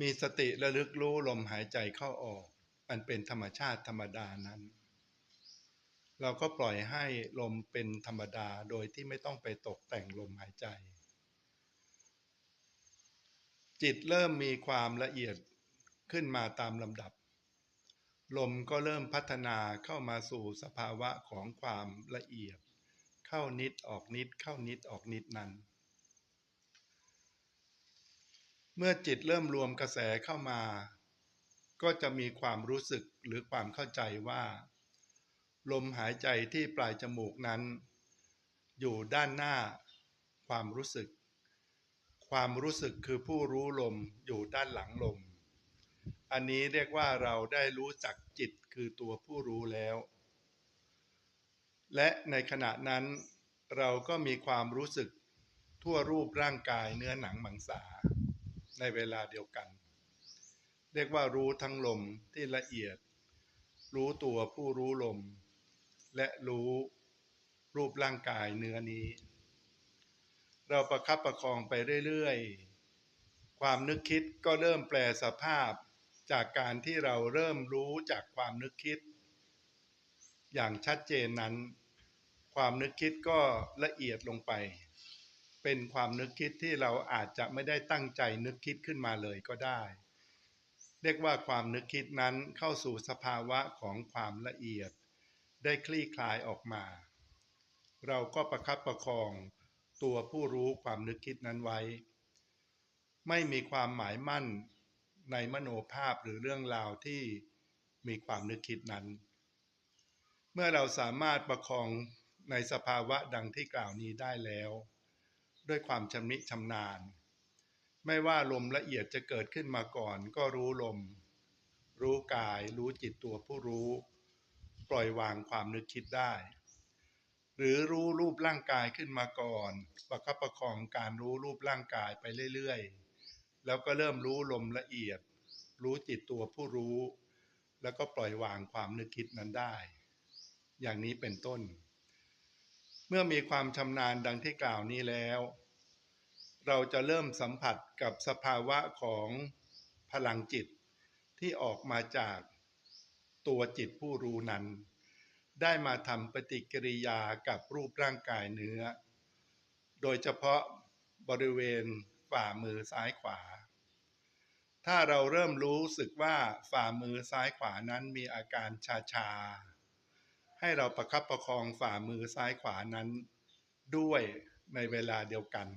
มีสติระลึกรู้ลมหายใจเข้าออก อันเป็นธรรมชาติธรรมดานั้น เราก็ปล่อยให้ลมเป็นธรรมดาโดยที่ไม่ต้องไปตกแต่งลมหายใจ จิตเริ่มมีความละเอียดขึ้นมาตามลำดับ ลมก็เริ่มพัฒนาเข้ามาสู่สภาวะของความละเอียด เข้านิดออกนิดเข้านิดออกนิดนั้น เมื่อจิตเริ่มรวมกระแสเข้ามา ก็จะมีความรู้สึกหรือความเข้าใจว่า ลมหายใจที่ปลายจมูกนั้น อยู่ด้านหน้า ความรู้สึก ความรู้สึกคือผู้รู้ลมอยู่ด้านหลังลม อันนี้เรียกว่าเราได้รู้จักจิตคือตัวผู้รู้แล้ว และในขณะนั้น เราก็มีความรู้สึกทั่วรูปร่างกายเนื้อหนังมังสา ในเวลาเดียวกัน เรียกว่ารู้ทั้งลมที่ละเอียด รู้ตัวผู้รู้ลม และรู้รูปร่างกายเนื้อนี้ เราประคับประคองไปเรื่อยๆ ความนึกคิดก็เริ่มแปลสภาพจากการที่เราเริ่มรู้จากความนึกคิด อย่างชัดเจนนั้น ความนึกคิดก็ละเอียดลงไป เป็นความนึกคิดที่เราอาจจะไม่ได้ตั้งใจนึกคิดขึ้นมาเลยก็ได้ เรียกว่าความนึกคิดนั้นเข้าสู่สภาวะของความละเอียด ได้คลี่คลายออกมา เราก็ประคับประคองตัวผู้รู้ความนึกคิดนั้นไว้ ไม่มีความหมายมั่นในมโนภาพหรือเรื่องราวที่มีความนึกคิดนั้น เมื่อเราสามารถประคองในสภาวะดังที่กล่าวนี้ได้แล้ว ด้วยความชำนิชำนาญ ไม่ว่าลมละเอียดจะเกิดขึ้นมาก่อน ก็รู้ลม รู้กาย รู้จิตตัวผู้รู้ ปล่อยวางความนึกคิดได้ หรือรู้รูปร่างกายขึ้นมาก่อน ประคับประคองการรู้รูปร่างกายไปเรื่อยๆ แล้วก็เริ่มรู้ลมละเอียด รู้จิตตัวผู้รู้ แล้วก็ปล่อยวางความนึกคิดนั้นได้ อย่างนี้เป็นต้น เมื่อมีความชำนาญดังที่กล่าวนี้แล้ว เราจะเริ่มสัมผัสกับสภาวะของพลังจิตที่ออกมาจากตัวจิตผู้รู้นั้น ได้มาทำปฏิกิริยากับรูปร่างกายเนื้อ โดยเฉพาะบริเวณฝ่ามือซ้ายขวา ถ้าเราเริ่มรู้สึกว่าฝ่ามือซ้ายขวานั้นมีอาการชาชา ให้เราประคับประคองฝ่ามือซ้ายขวานั้นด้วยในเวลาเดียวกัน